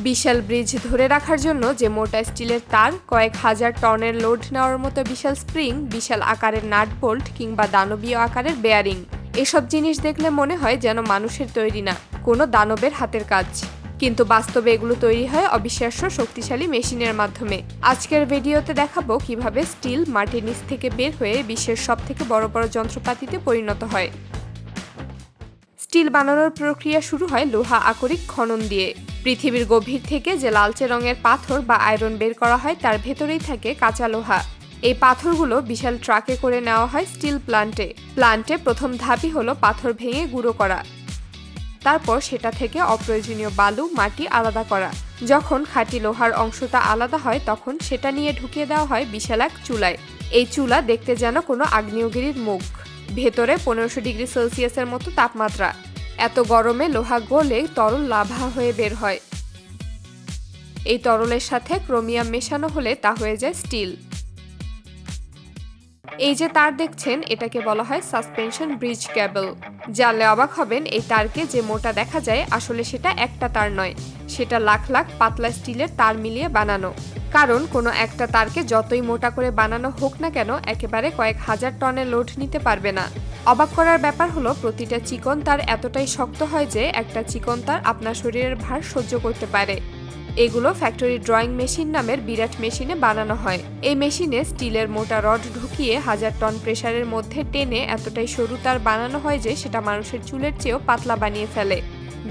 বিশাল bridge ধরে রাখার জন্য যে মোটা স্টিলের তার, কয়েক হাজার টনের লোড নেওয়ার মতো বিশাল স্প্রিং, বিশাল আকারের নাট বোল্ট কিংবা দানবীয় আকারের বেয়ারিং। এসব জিনিস দেখলে মনে হয় যেন মানুষের তৈরি না, কোনো দানবের হাতের কাজ। কিন্তু বাস্তবে এগুলো তৈরি হয় অবিশ্বাস্য শক্তিশালী মেশিনের মাধ্যমে। আজকের ভিডিওতে দেখাবো কীভাবে স্টিল মাটির নিচ থেকে বের হয়ে বিশ্বের সব থেকে বড় বড় যন্ত্রপাতিতে পরিণত হয়। স্টিল বানানোর প্রক্রিয়া শুরু হয় লোহা আকরিক খনন দিয়ে। পৃথিবীর গভীর থেকে যে লালচে রঙের পাথর বা আয়রন বের করা হয়, তার ভেতরেই থাকে কাঁচা লোহা। এই পাথরগুলো বিশাল ট্রাকে করে নেওয়া হয় স্টিল প্লান্টে। প্লান্টে প্রথম ধাপই হলো পাথর ভেঙে গুঁড়ো করা। তারপর সেটা থেকে অপ্রয়োজনীয় বালু, মাটি আলাদা করা। যখন খাঁটি লোহার অংশটা আলাদা হয়, তখন সেটা নিয়ে ঢুকিয়ে দেওয়া হয় বিশাল এক চুলায়। এই চুলা দেখতে যেন কোনো আগ্নেয়গিরির মুখ। ভেতরে পনেরোশো ডিগ্রি সেলসিয়াসের মতো তাপমাত্রা। এত গরমে লোহা গলে তরল লাভা হয়ে বের হয়। এই তরলের সাথে ক্রোমিয়াম মেশানো হলে তা হয়ে যায় স্টিল। এই যে তার দেখছেন, এটাকে বলা হয় সাসপেনশন ব্রিজ ক্যাবল। জানলে অবাক হবেন, এই তারকে যে মোটা দেখা যায়, আসলে সেটা একটা তার নয়। সেটা লাখ লাখ পাতলা স্টিলের তার মিলিয়ে বানানো। কারণ কোনো একটা তারকে যতই মোটা করে বানানো হোক না কেন, একেবারে কয়েক হাজার টনের লোড নিতে পারবে না। অবাক করার ব্যাপার হলো, প্রতিটা চিকন তার এতটাই শক্ত হয় যে একটা চিকন তার আপনার শরীরের ভার সহ্য করতে পারে। এগুলো ফ্যাক্টরি ড্রয়িং মেশিন নামের বিরাট মেশিনে বানানো হয়। এই মেশিনে স্টিলের মোটা রড ঢুকিয়ে হাজার টন প্রেসারের মধ্যে টেনে এতটাই সরু তার বানানো হয় যে সেটা মানুষের চুলের চেয়েও পাতলা বানিয়ে ফেলে।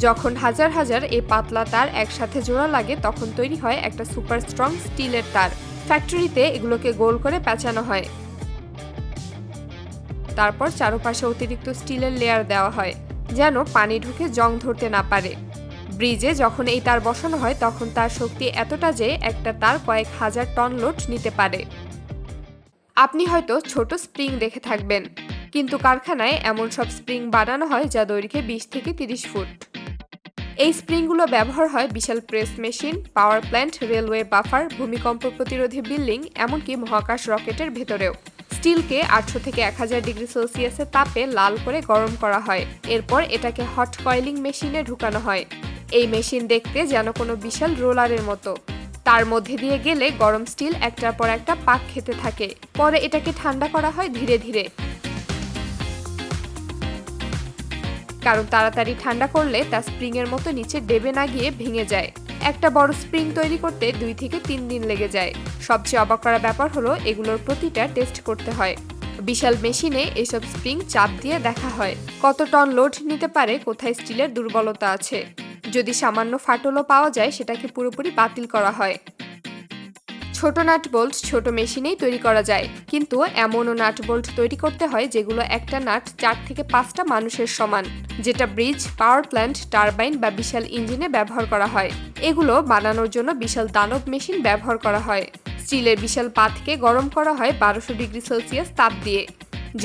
যখন হাজার হাজার এই পাতলা তার একসাথে জোড়া লাগে, তখন তৈরি হয় একটা সুপার স্ট্রং স্টিলের তার। ফ্যাক্টরিতে এগুলোকে গোল করে পেঁচানো হয়। তারপর চারপাশে অতিরিক্ত স্টিলের লেয়ার দেওয়া হয়, যেন পানি ঢুকে জং ধরতে না পারে। ব্রিজে যখন এই তার বসানো হয়, তখন তার শক্তি এতটা যে একটা তার কয়েক হাজার টন লোড নিতে পারে। আপনি হয়তো ছোট স্প্রিং দেখে থাকবেন, কিন্তু কারখানায় এমন সব স্প্রিং বানানো হয় যা দৈর্ঘ্যে বিশ থেকে তিরিশ ফুট। এই স্প্রিংগুলো ব্যবহার হয় বিশাল press machine, power plant, railway buffer, ভূমিকম্প প্রতিরোধী বিল্ডিং, এমনকি মহাকাশ রকেটের ভেতরেও। স্টিলকে আটশো থেকে এক হাজার ডিগ্রি সেলসিয়াসের তাপে লাল করে গরম করা হয়। এরপর এটাকে হট কয়েলিং মেশিনে ঢুকানো হয়। এই মেশিন দেখতে যেন কোনো বিশাল রোলারের মতো। তার মধ্যে দিয়ে গেলে গরম স্টিল একটার পর একটা পাক খেতে থাকে। পরে এটাকে ঠান্ডা করা হয় ধীরে ধীরে। কারণ তাড়াতাড়ি ঠান্ডা করলে তা স্প্রিং এর মতো নিচে ডেবে না গিয়ে ভেঙে যায়। একটা বড় স্প্রিং তৈরি করতে দুই থেকে তিন দিন লেগে যায়। সবচেয়ে অবাক করা ব্যাপার হলো, এগুলোর প্রতিটা টেস্ট করতে হয়। বিশাল মেশিনে এসব স্প্রিং চাপ দিয়ে দেখা হয়। কত টন লোড নিতে পারে, কোথায় স্টিলের দুর্বলতা আছে। যদি সামান্য ফাটলও পাওয়া যায়, সেটাকে পুরোপুরি বাতিল করা হয়। ছোট নাট বোল্ট ছোট মেশিনেই তৈরি করা যায়। কিন্তু এমনও নাট বোল্ট তৈরি করতে হয় যেগুলো একটা নাট চার থেকে পাঁচটা মানুষের সমান, যেটা ব্রিজ, পাওয়ার প্ল্যান্ট, টারবাইন বা বিশাল ইঞ্জিনে ব্যবহার করা হয়। এগুলো বানানোর জন্য বিশাল দানব মেশিন ব্যবহার করা হয়। স্টিলের বিশাল পাতকে গরম করা হয় বারোশো ডিগ্রি সেলসিয়াস তাপ দিয়ে।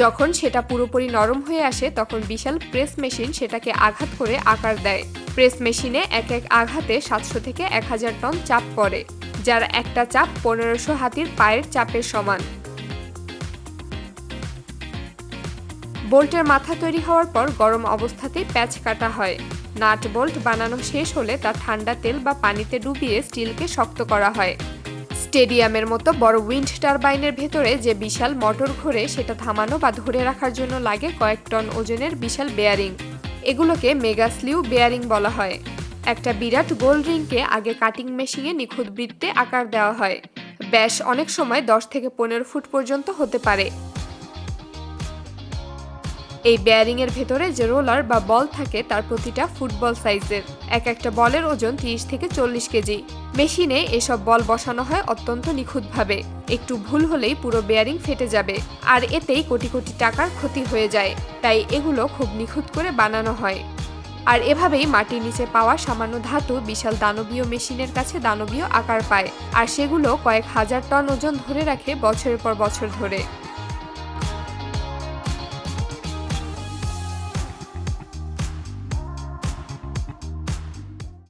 যখন সেটা পুরোপুরি নরম হয়ে আসে, তখন বিশাল প্রেস মেশিন সেটাকে আঘাত করে আকার দেয়। প্রেস মেশিনে এক এক আঘাতে সাতশো থেকে এক হাজার টন চাপ পড়ে। যার একটা চাপ পনেরোশো হাতির পায়ের চাপের সমান। বোল্টের মাথা তৈরি হওয়ার পর গরম অবস্থাতেই প্যাচ কাটা হয়। নাট বোল্ট বানানো শেষ হলে তা ঠান্ডা তেল বা পানিতে ডুবিয়ে স্টিলকে শক্ত করা হয়। স্টেডিয়ামের মতো বড় উইন্ড টারবাইনের ভেতরে যে বিশাল মোটর ঘোরে, সেটা থামানো বা ধরে রাখার জন্য লাগে কয়েক টন ওজনের বিশাল বেয়ারিং। এগুলোকে মেগা স্লিউ বেয়ারিং বলা হয়। একটা বিরাট গোল রিংকে আগে কাটিং মেশিনে নিখুঁত বৃত্তে আকার দেওয়া হয়। ব্যাস, অনেক সময় দশ থেকে পনেরো ফুট পর্যন্ত হতে পারে। এই বেয়ারিং এর ভেতরে যে রোলার বা বল থাকে, তার প্রতিটা ফুটবল সাইজের। এক একটা বলের ওজন 30 থেকে চল্লিশ কেজি। মেশিনে এসব বল বসানো হয় অত্যন্ত নিখুঁতভাবে। একটু ভুল হলেই পুরো বেয়ারিং ফেটে যাবে। আর এতেই কোটি কোটি টাকার ক্ষতি হয়ে যায়। তাই এগুলো খুব নিখুঁত করে বানানো হয়। আর এভাবেই মাটির নিচে পাওয়া সামান্য ধাতু বিশাল দানবীয় মেশিনের কাছে দানবীয় আকার পায়। আর সেগুলো কয়েক হাজার টন ওজন ধরে রাখে বছরের পর বছর ধরে।